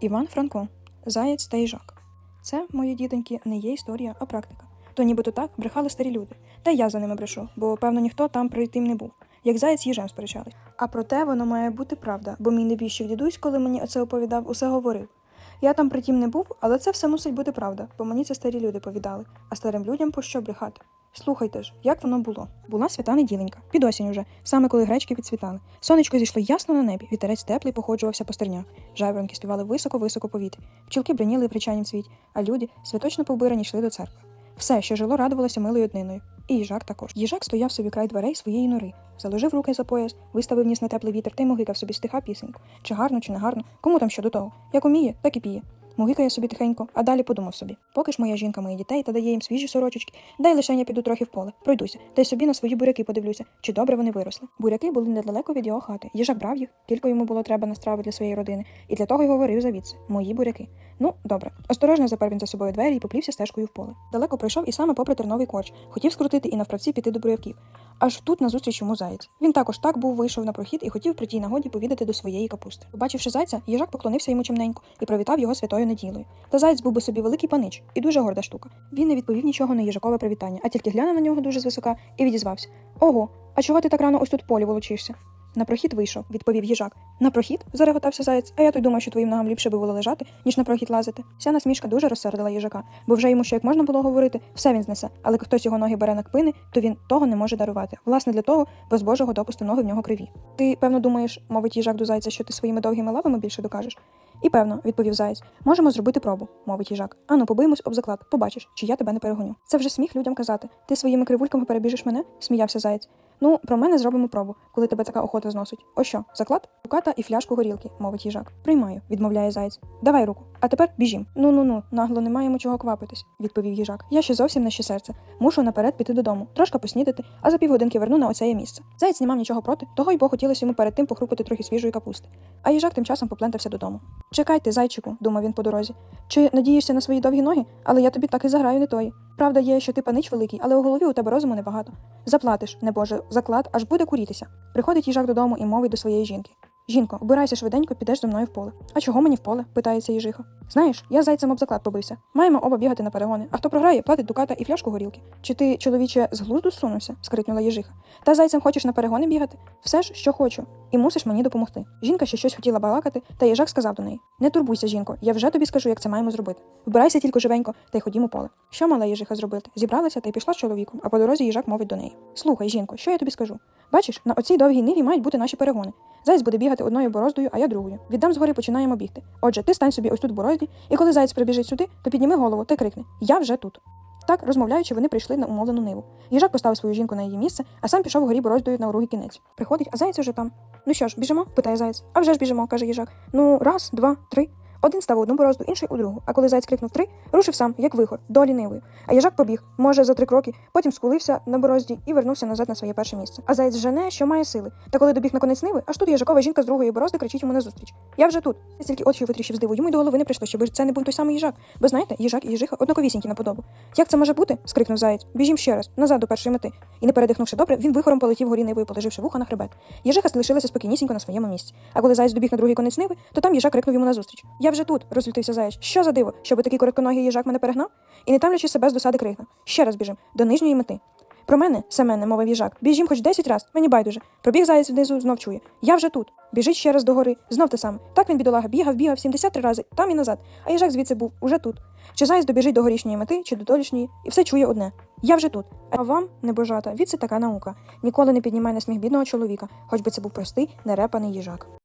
Іван Франко, Заєць та їжак. Це, мої дітоньки, не є історія, а практика. То нібито так брехали старі люди. Та я за ними брешу, бо певно ніхто там прийти не був. Як заєць їжем сперечались. А проте воно має бути правда, бо мій небіжчик дідусь, коли мені оце оповідав, усе говорив. Я там притім не був, але це все мусить бути правда, бо мені це старі люди повідали, а старим людям пощо брехати. Слухайте ж, як воно було. Була свята неділенька, під осінь уже, саме коли гречки підцвітали. Сонечко зійшло ясно на небі, вітерець теплий походжувався по стернях. Жайворонки співали високо-високо повітрі. Пчілки бриніли в причайнім а люди святочно побирані йшли до церкви. Все, що жило, радувалося милою одниною. І їжак також. Їжак стояв собі край дверей своєї нори, заложив руки за пояс, виставив ніс на теплий вітер та й могикав собі стиха пісеньку. Чи гарно, чи не гарно, кому там що до того. Як уміє, так і піє. Мугикає собі тихенько, а далі подумав собі: поки ж моя жінка мої дітей та дає їм свіжі сорочечки, дай лише я піду трохи в поле, пройдуся, та й собі на свої буряки подивлюся, чи добре вони виросли. Буряки були недалеко від його хати. Їжак брав їх, кілько йому було треба на страви для своєї родини, і для того й говорив завідси мої буряки. Ну, добре. Осторожно запер він за собою двері і поплівся стежкою в поле. Далеко прийшов і саме попри терновий корч, хотів скрутити і навправці піти до буряків. Аж тут назустріч йому заєць. Він також так був вийшов на прохід і хотів при тій нагоді повідати до своєї капусти. Побачивши зайця, їжак поклонився йому чимненько і привітав його святою неділею. Та заєць був би собі великий панич і дуже горда штука. Він не відповів нічого на їжакове привітання, а тільки глянув на нього дуже звисока і відізвався: Ого, а чого ти так рано ось тут полі волочишся? На прохід вийшов, відповів їжак. На прохід? зареготався заєць. А я то й думаю, що твоїм ногам ліпше би було лежати, ніж на прохід лазити. Ця насмішка дуже розсердила їжака, бо вже йому ще як можна було говорити, все він знесе. Але хтось його ноги бере на кпини, то він того не може дарувати. Власне, для того, бо з Божого допусту ноги в нього криві. Ти, певно, думаєш, мовить їжак до зайця, що ти своїми довгими лавами більше докажеш? І певно, відповів заєць, можемо зробити пробу, мовить їжак. Ану, побиємось об заклад, побачиш, чи я тебе не перегоню. Це вже сміх людям казати. Ти своїми кривульками перебіжиш мене? сміявся заєць. Ну, про мене зробимо пробу, коли тебе така охота зносить. О що, заклад? Руката і фляжку горілки, мовить їжак. Приймаю, відмовляє заєць. Давай руку. А тепер біжім. Ну ну ну, нагло не маємо чого квапитись, відповів їжак. Я ще зовсім не ще серце. Мушу наперед піти додому, трошки поснідати, а за півгодинки верну на оцеє місце. Заєць не мав нічого проти, того й бо хотілося йому перед тим похрупати трохи свіжої капусти. А їжак тим часом поплентався додому. Чекайте, зайчику, думав він по дорозі. Чи надієшся на свої довгі ноги? Але я тобі так і заграю не тої. Правда є, що ти панич великий, але у голові у тебе розуму небагато. Заплатиш, небоже, заклад, аж буде курітися. Приходить їжак додому і мовить до своєї жінки. Жінко, вбирайся швиденько, підеш зі мною в поле. А чого мені в поле? питається їжиха. Знаєш, я зайцем об заклад побився. Маємо оба бігати на перегони. А хто програє, платить дуката і фляжку горілки. Чи ти, чоловіче, з глузду сунувся? скрикнула їжиха. Та зайцем хочеш на перегони бігати? Все ж, що хочу, і мусиш мені допомогти. Жінка ще щось хотіла балакати, та їжак сказав до неї: Не турбуйся, жінко, я вже тобі скажу, як це маємо зробити. Вбирайся тільки живенько, та й ходімо поле. Що мала їжиха зробити? Зібралася та й пішла з чоловіком, а по дорозі їжак мовить до неї. Слухай, жінко, що я тобі скажу? Бачиш, на оцій довгій ниві мають бути наші перегони. Заєць буде бігати одною бороздою, а я другою. Віддам згори починаємо бігти. Отже, ти стань собі ось тут борозді, і коли заєць прибіжить сюди, то підніми голову та крикни: Я вже тут. Так, розмовляючи, вони прийшли на умовлену ниву. Їжак поставив свою жінку на її місце, а сам пішов вгорі бороздою на другий кінець. Приходить, а заєць уже там. Ну що ж, біжимо? питає заєць. А вже ж біжимо, каже їжак. Ну, раз, два, три. Один став у одну борозду, інший у другу. А коли заєць крикнув три, рушив сам, як вихор, до лінивої. А їжак побіг, може, за три кроки, потім скулився на борозді і вернувся назад на своє перше місце. А заєць жене, що має сили. Та коли добіг на конець ниви, аж тут їжакова жінка з другої борозди кричить йому назустріч. Я вже тут. Я стільки очі витріщив з диву. Йому й до голови не прийшло, щоб це не був той самий їжак. Бо знаєте, їжак і їжиха однаковісінькі на подобу. Як це може бути? скрикнув заєць. Біжім ще раз, назад до першої мети. І не передихнувши добре, він вихором полетів горі нивою, положивши вуха на хребет. Їжиха залишилася спокійнісінько на своєму місці. А коли заєць добіг на другий конець ниви, то там їжак крикнув йому назустріч. Я вже тут, розлютився заєць. Що за диво, щоб такий коротконогий їжак мене перегнав? І не тамлячи себе з досади крикнув. Ще раз біжим, до нижньої мети. Про мене, Семене, мовив їжак. Біжім хоч десять раз, мені байдуже. Пробіг заєць внизу, знов чує. Я вже тут. Біжить ще раз до гори, знов те саме. Так він бідолага бігав, бігав 73 рази, там і назад. А їжак звідси був уже тут. Чи заєць добіжить до горішньої мети, чи до долішньої, і все чує одне. Я вже тут. А вам, небожата, від це така наука. Ніколи не піднімай на сміх бідного чоловіка, хоч би це був простий, нерепаний їжак.